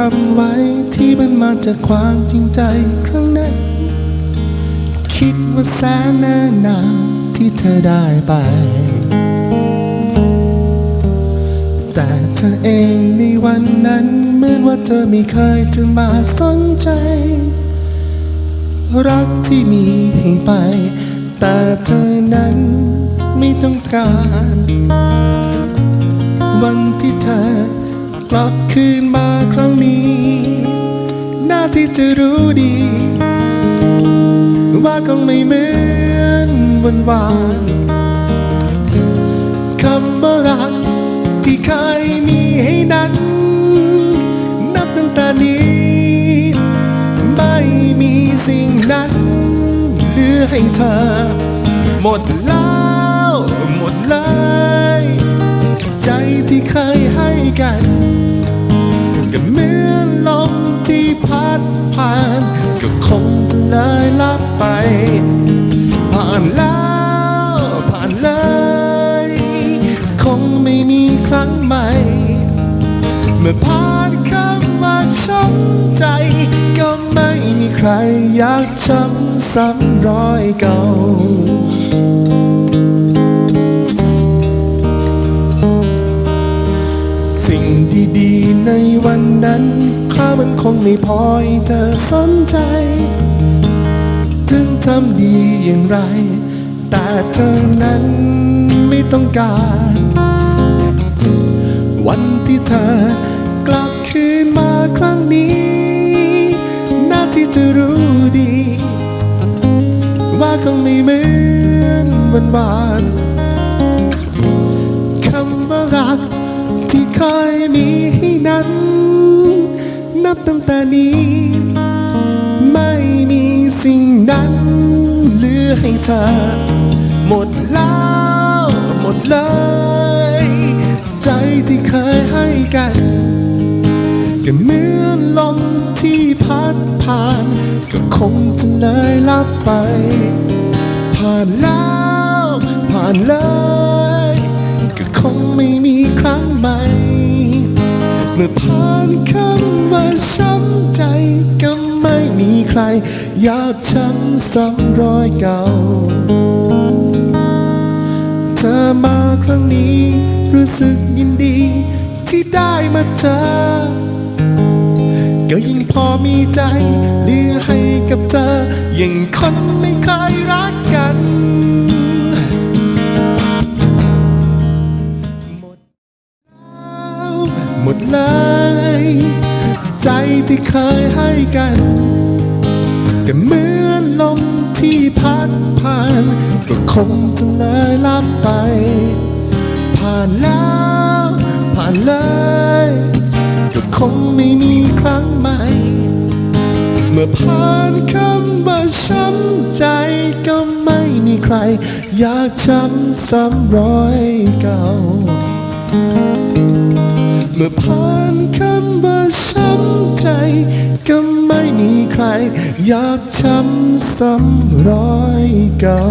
ทำไว้ที่มันมาจากความจริงใจครั้งนั้น คิดว่าแสนแน่นานที่เธอได้ไป แต่เธอเองในวันนั้นเหมือนว่าเธอไม่เคยจะมาสนใจ รักที่มีให้ไป แต่เธอนั้นไม่ต้องการ วันที่เธอ กลับคืนมาครั้งนี้ หน้าที่จะรู้ดี ว่าคงไม่เหมือนวันวานคำว่ารักที่เคยมีให้นั้น นับตั้งแต่นี้ ไม่มีสิ่งนั้นเหลือให้เธอ หมดแล้ว เลยลับไป ผ่านแล้วผ่านเลย คงไม่มีครั้งใหม่ เมื่อผ่านคำว่าช้ำใจ ก็ไม่มีใครอยากช้ำซ้ำรอยเก่าสิ่งดีๆในวันนั้น ข้ามันคงไม่พอให้เธอสนใจ ถึงทำดีอย่างไร แต่เธอนั้นไม่ต้องการ วันที่เธอกลับคืนมาครั้งนี้ หน้าที่จะรู้ดี ว่าคงไม่เหมือนวันวานคำว่ารักที่เคยมีให้นั้น นับตั้งแต่นี้ไม่ นั้นเหลือให้เธอ หมดแล้วหมดเลย ใจที่เคยให้กันก็เหมือนลมที่พัดผ่าน ก็คงจะเลยลับไป ผ่านแล้วผ่านเลย ก็คงไม่มีครั้งใหม่ เมื่อผ่านคำว่าช้ำใจก็ มีใคร อยากช้ำซ้ำรอยเก่า เธอมาครั้งนี้ รู้สึกยินดี ที่ได้มาเจอ ก็ยิ่งพอมีใจเหลือให้กับเธอยังคนไม่เคยรักกันหมดแล้วหมดเลย ใจที่เคยให้กัน ก็เหมือนลมที่พัดผ่านก็คงจะเลยลับไป ผ่านแล้วผ่านเลยก็คงไม่มีครั้งใหม่ เมื่อผ่านคำว่าช้ำใจก็ไม่มีใคร อยากช้ำซ้ำรอยเก่า เมื่อผ่านคำว่าช้ำใจก็ ใคร อยากช้ำซ้ำรอยเก่า